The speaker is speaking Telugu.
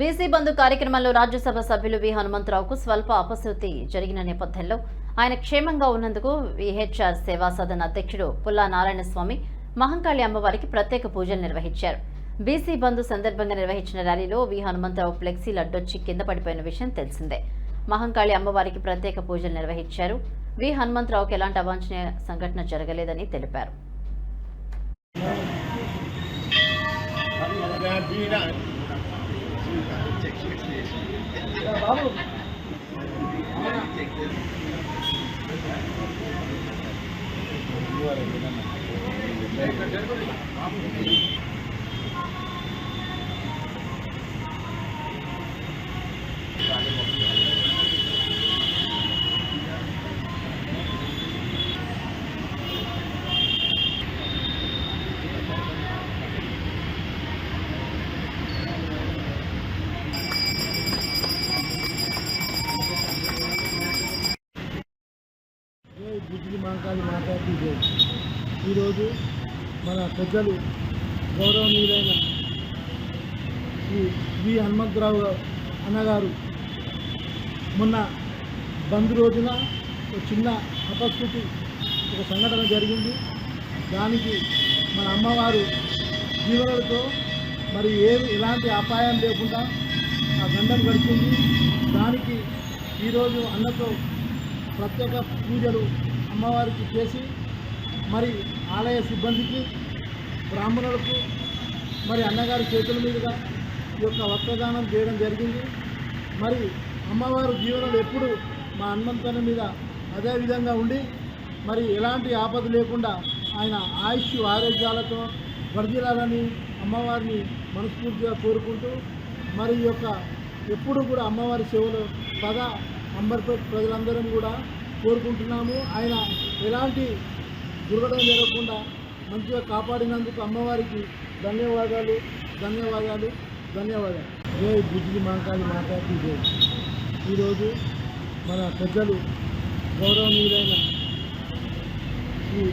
బీసీ బంధు కార్యక్రమంలో రాజ్యసభ సభ్యులు వి. హనుమంతరావుకు స్వల్ప అపశృతి జరిగిన నేపథ్యంలో ఆయన క్షేమంగా ఉన్నందుకు విహెచ్ఆర్ సేవా సదన్ అధ్యక్షుడు పుల్లా నారాయణ స్వామి మహంకాళి అమ్మవారికి ప్రత్యేక పూజలు నిర్వహించారు. బీసీ బంధు సందర్భంగా నిర్వహించిన ర్యాలీలో వి. హనుమంతరావు ఫ్లెక్సీ లడ్డొచ్చి కింద పడిపోయిన విషయం తెలిసిందే. మహంకాళి అమ్మవారికి ప్రత్యేక పూజలు నిర్వహించారు. వి. హనుమంతరావుకి ఎలాంటి అవాంఛనీయ సంఘటన జరగలేదని తెలిపారు. gidecek şimdi. బిజిలి మాంకాళి ఈరోజు మన పెద్దలు గౌరవనీయులైన శ్రీ వి హనుమంతరావు అన్నగారు మొన్న బంద్ రోజున ఒక చిన్న అపస్థితి ఒక సంఘటన జరిగింది. దానికి మన అమ్మవారు జీవనలతో మరి ఏమి ఎలాంటి అపాయం లేకుండా ఆ గండం గడిచింది. దానికి ఈరోజు అన్నతో ప్రత్యేక పూజలు అమ్మవారికి చేసి మరి ఆలయ సిబ్బందికి బ్రాహ్మణులకు మరి అన్నగారి చేతుల మీదుగా ఈ యొక్క వస్త్రదానం చేయడం జరిగింది. మరి అమ్మవారు జీవనంలో ఎప్పుడు మా హనుమంతన మీద అదే విధంగా ఉండి మరి ఎలాంటి ఆపద లేకుండా ఆయన ఆయుష్ ఆరోగ్యాలతో వర్ధిల్లాలని అమ్మవారిని మనస్ఫూర్తిగా కోరుకుంటూ మరి ఈ యొక్క ఎప్పుడు కూడా అమ్మవారి సేవలో పద అంబర్పేట్ ప్రజలందరం కూడా కోరుకుంటున్నాము. ఆయన ఎలాంటి దుర్ఘటన జరగకుండా మంచిగా కాపాడినందుకు అమ్మవారికి ధన్యవాదాలు ధన్యవాదాలు ధన్యవాదాలు. ఏ బిజిలి మాంకాళి మాతాకి ఈరోజు మన పెద్దలు గౌరవనీయులైన ఈ